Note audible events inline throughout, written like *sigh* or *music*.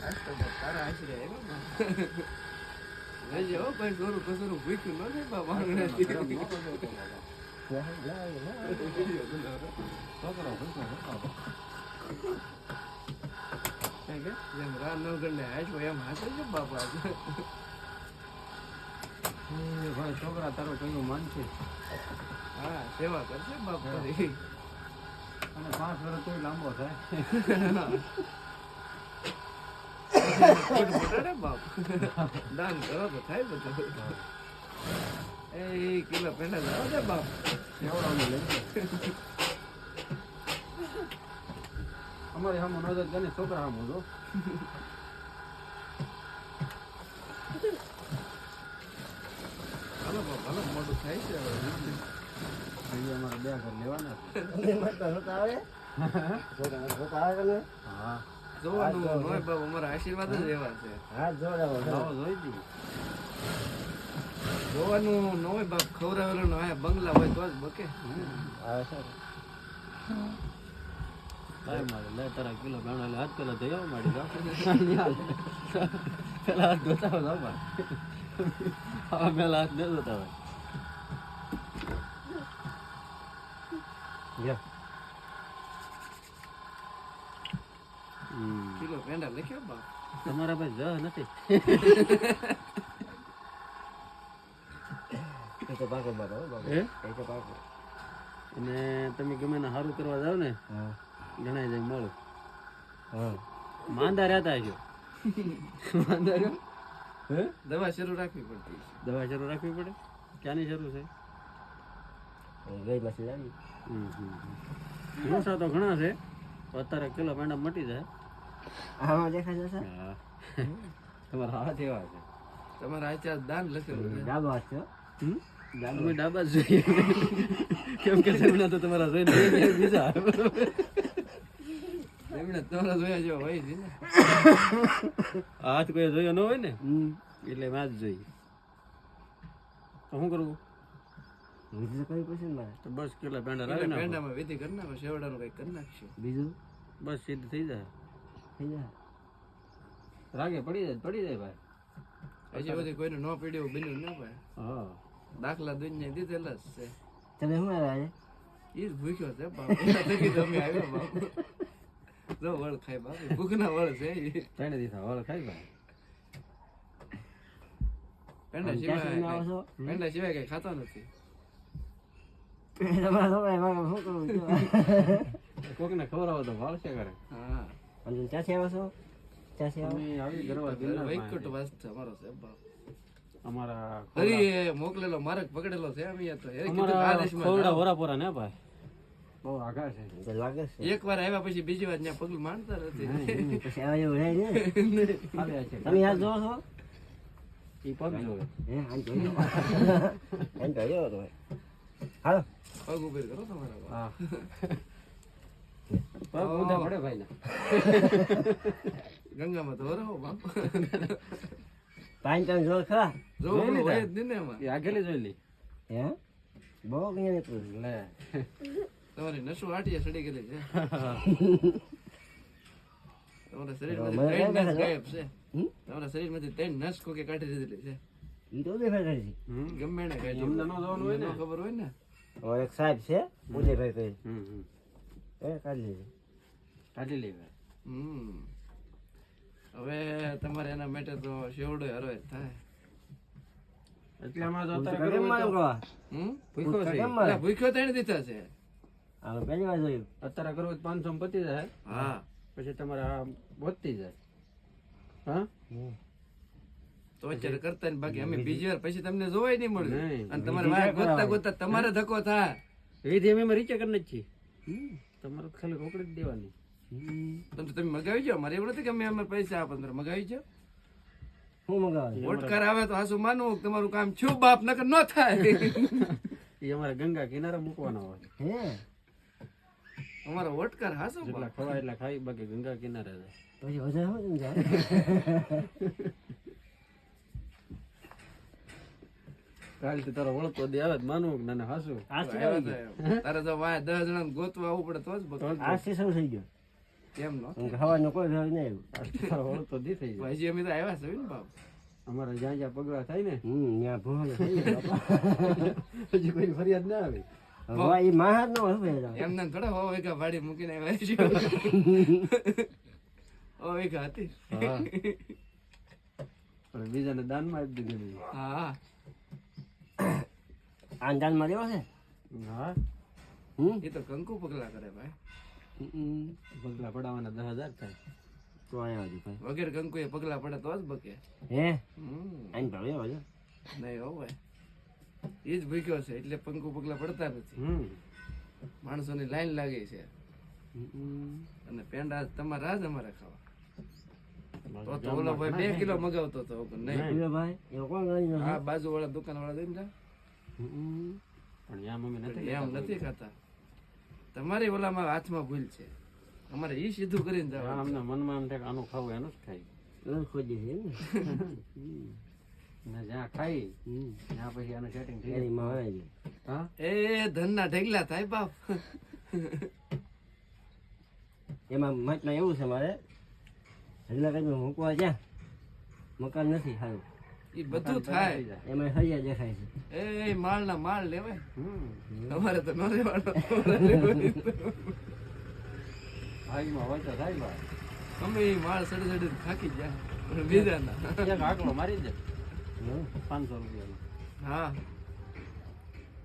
તારા. છોકરો છે તારો કયું માનશે હા સેવા કરશે બાપ અને પાંચ વર્ષ લાંબો થાય *laughs* *laughs* દાન કરો થાય એ કિલો પેંડા લાવો દે બાપ અમારી સામે નજર ગણે છોકરા સામે જો બાપ હાલો મોટું થાય છે હવે અમારે બે ઘર લેવાના છે. હા જોવાનું નોય બાપ અમારા આશીર્વાદ જ એવા છે. લાવો જોઈ દી. જોવાનું નોય બાપ ખવડાવેલો નો બંગલા હોય તો જ બકે. તારા કિલો ગણો એટલે હાથ પેલા જઈ આવો મારી પેલા હાથ ધોતા હો જાઓ ભાઈ પેલા હાથ ન ધોતા હોય. હમ. કિલો પેંડા લખ્યો બાપ. તમારા પાસે જ નથી. હે? અને તમે ગમે ને સારું કરવા જાવ ને ગણાય જાય મળું. માંદા રહેતા હશો. માંદા રહ્યો? હે? દવા શરૂ રાખવી પડતી છે. દવા શરૂ રાખવી પડે? ક્યાંની શરૂ છે? હમ, હમ, હમ. નોસા તો ઘણા છે અત્યારે કિલો પેંડા મટી જાય. તમારા હાથ એવા છે. તમારા આચાર દાન લખેલું છે? અમે ડાબા જ જોઈએ. કેમ કે તો તમારા જોઈને બીજા- તમારા જોયા જેવા હોય છે ને. હાથ કોઈ જોયો ન હોય ને? એટલે માં જ જોઈએ. તો શું કરવું તો બસ કેટલા પેંડા રાખે પેંડામાં વિધિ કરી નાખો સેવડાનું કંઈક કરી નાખશું. બીજું? બસ સિદ્ધ થઈ જાય. થઈ જાય રાગે પડી જાય પડી જાય ભાઈ. હજી બધી કોઈને ન પીડ્યું બન્યું ના ભાઈ હા. દાખલા દુનિયા દીધેલા જ છે. તમે શું આવ્યા એ જ ભૂખ્યો છે બાપુ. તમે આવ્યો બાપ. જો વળ ખાય બાપ. ભૂખના વળ છે ત્રણ દિવસ વાળ ખાઈ ભાઈ. પેંડા સિવાય પેંડા સિવાય કઈ ખાતો નથી. તમારા ખબર? કોકને ખવડાવો તો વાળ છે કરે હા. અને ક્યાંથી આવો છો? ક્યાંથી આવો અમે આવી ગરવા ગિરનાર પાસે. વાસ છે અમારો છે અમારા હરી એ મોકલેલો માર્ગ પકડેલો છે અમે તો. એ કીધું આ દેશમાં ખોરડા જાઓ. ને ભાઈ? બહુ છે. લાગે છે. એક વાર આવ્યા પછી બીજી વાર ત્યાં પગલું માંડતા નથી પછી આવા જેવું રહે ને? *laughs* આવ્યા છે. તમે યાદ જોવો છો? એ પગ જોવે. હે. આમ જોયો તો હાલો. પગ કરો તમારા. હા. પડે ભાઈ ના *laughs* ગંગામાં તો વરાવો બાપ. પાંચ ત્રણ જોર ખરા? જોઈ ઓલું લીધા? હોય જ નહીં ને એમાં. એ આગેલી જોઈ લી. હે? બહુ ક્યાં નીકળ્યું લે. તમારી નસું આટીએ સડી ગયેલી છે. *laughs* તમારા શરીરમાંથી ત્રણ નસ? ગાયબ છે. તમારા શરીરમાંથી ત્રણ નસ કોકે કાઢી દીધેલી છે. ઈ તો દેખાય છે. ગમે એને કાઢી એમને ન જોવાનું હોય ને. ખબર હોય ને. એક સાહેબ છે બોલે ભાઈ હમ હમ. એ કાઢી લેવા હમ. હવે તમારે એના માટે તો શેવડો હરો થાય. એટલે આમાં જો હું તો અત્યારે કેમ મારું તો હમ? ભૂખ્યો છે. એટલે ભૂખ્યો ત્રણ દીધા છે. આ પહેલી વાર જોયું. અત્યારે કરવું તો પાંચસો પતી જાય. હા. પછી તમારે આ વધતી જાય. હા? તો અત્યારે કરતા ને બાકી. અમે બીજી વાર પછી તમને જોવાય નહીં મળે. અને તમારે વાય ગોતતા ગોતતા તમારે ધક્કો થાય. વિધિ અમે રીચે કરી જ છીએ તમારે ખાલી રોકડી જ દેવાની. તમે તમે મગાવી જાઓ. મારે એવું નથી કે અમે અમારે પૈસા આપો. તમે મગાવી જાઓ. હું મંગાવે વોટકાર આવે તો હાસુ માનવું તમારું કામ છું બાપ નકર ન થાય. *laughs* એ અમારે ગંગા કિનારે મૂકવાના હોય. હે? અમારો વોટકાર હાસુ બાપ. ખવાય એટલે ખાઈ બાકી ગંગા કિનારે આવે પછી વધારે *laughs* સમજાય કાલથી તારો વળતો દે આવે તો માનવું કે નાને હાસું? તારે તો વાય દસ જણા ગોતવા આવવું પડે તો જ. આ શું થઈ ગયો. કેમ નો? હું ખાવાનું કોઈ ભાવ નહીં આવ્યું તારો વળતો દી થઈ ગયો. હજી અમે તો આવ્યા છે ને બાપ. અમારે જ્યાં જ્યાં પગલા થાય ને હમ ત્યાં બાપા. *laughs* હજી કોઈ ફરિયાદ ના આવે. ભાઈ મહાજ નો હવે એમને થોડા હો વેગા ભાડી મૂકીને આવ્યા છે. *laughs* ઓ વેગા હતી. પણ બીજાને દાનમાં આપી દીધી હા. આંદાનમાં રહ્યો છે? હા. હમ? એ તો કંકુ પગલા કરે ભાઈ. પગલા પડાવવાના દસ હજાર થાય. તો આવ્યો હજુ ભાઈ. વગેરે કંકુ એ પગલા પડે તો જ બકે. હે? હમ. આઈને ભાવ્યો હજો નહીં હો ભાઈ. એ જ ભૂખ્યો છે એટલે પંકુ પગલા પડતા નથી. હમ. માણસોની લાઈન લાગે છે. હમ. અને પેંડા તમારા જ અમારે ખાવા. તો તો ઓલો ભાઈ બે કિલો મગાવતો હતો નહીં. ભાઈ આ બાજુ વાળા દુકાન વાળા દઈને જા. હમ. પણ ત્યાં મમ્મી નથી એમ નથી ખાતા. તમારી ઓલામાં હાથમાં ભૂલ છે. અમારે ઈ સીધું કરીને જવાનું અમને મનમાં એમ થાય આનું ખાવું એનું જ જ ખોજી છે ને. ને જ્યાં ખાઈ ત્યાં પછી આનું સેટિંગ થઈ જાય. આવે છે. હા? એ ધનના ઢગલા થાય બાપ. એમાં મતમાં એવું છે મારે. હજલા કઈ મૂકવા જ્યાં. મકાન નથી સારું. ઈ બધું થાય. એમાં હૈયા દેખાય છે. એ માળ ના માળ લેવાય. હમ. અમારે તો ન લેવાનો. હોય તો થાય અમે માળ સડી સડી થાકી ગયા. બીજા ના એક આકડો મારી દે. પાંચસો રૂપિયાનો. હા.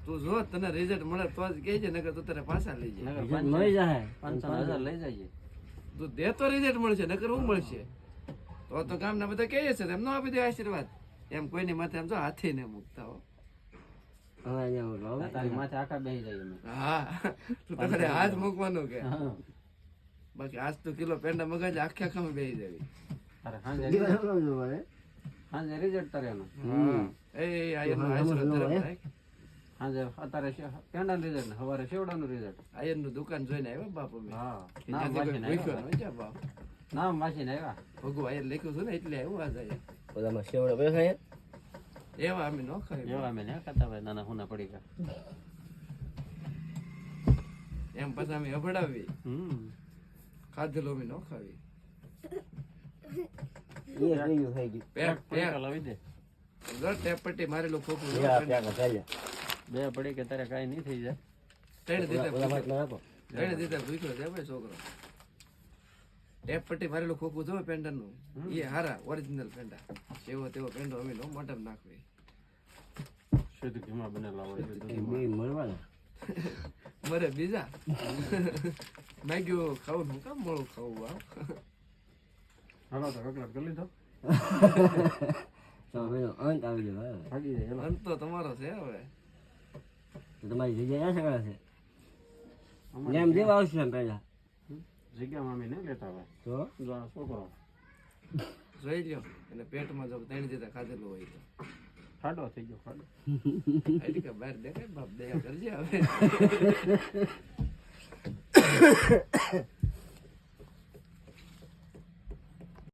તું જો તને રિઝલ્ટ મળે તો જ કહેજે નકર તું તારે પાછા લઈ જાય. મળી જાય પાંચસો હજાર લઈ જાય તું દે તો રિઝલ્ટ મળશે નકર હું મળશે? તો તો ગામના બધા કહે છે એમ ન આપી દે આશીર્વાદ. એમ કોઈની માથે એમ જો હાથી ને મૂકતા હો. હાથ મૂકવાનું કે. બાકી આજ તો કિલો પેંડા મગાજ આખે આખા બેસી જવી. રિઝલ્ટ એનું. એ. સાંજે અત્યારે પેંડા રિઝલ્ટ ને સવારે શેવડાનું રિઝલ્ટ આયનનું દુકાન જોઈને આવ્યા બાપ હા. નામ વાંચીને આવ્યા. ન બાપ? નામ વાંચીને આવ્યા. ભગુ આયર લખ્યું છે ને એટલે આવ્યું આજ ઓલામાં શેવડો બેસાય એવા અમે ન ખાય એવા અમે ને ખાતા હોય નાના હુના પડી ગયા. એમ પછી અમે અભડાવી હમ. ખાધેલું અમે ન ખાવી એ રહ્યું થઈ ગયું. પેક પેક લાવી દે. ટેપ પટ્ટી મારેલું ખોખું. બે પડી કે તારે કાંઈ નહીં થઈ જાય. ત્રણ દીધા ત્રણ દીધા ભૂખ્યો છે ભાઈ છોકરો. ટેપ પટ્ટી મારેલું పెండను ఈ హార એ હારા ઓરિજિનલ પેન્ડા એવો તેવો પેન્ડો અમે નો મોટર નાખવી. શુદ્ધ ઘીમાં બનેલા હોય બે મળવાના. મરે બીજા. મેગ્યું ખાવું હું કામ મળું ખાવું વાવ હાલો તો કકડાટ કરી લીધો. તો હવે અંત આવી ગયો. ભાગી જાય અંત તો તમારો છે હવે. તો તમારી જગ્યા ક્યાં સગડા છે? એમ દેવા આવશે એમ પહેલા. જગ્યામાં અમે નહીં લેતા હોય. તો? છોકરો. જોઈ લ્યો અને પેટમાં જો ત્રણ દીધા ખાધેલું હોય તો. ખાડો થઈ ગયો ખાડો. એટલે કે બહાર દેખાય બાપ દયા કરજે હવે. *coughs*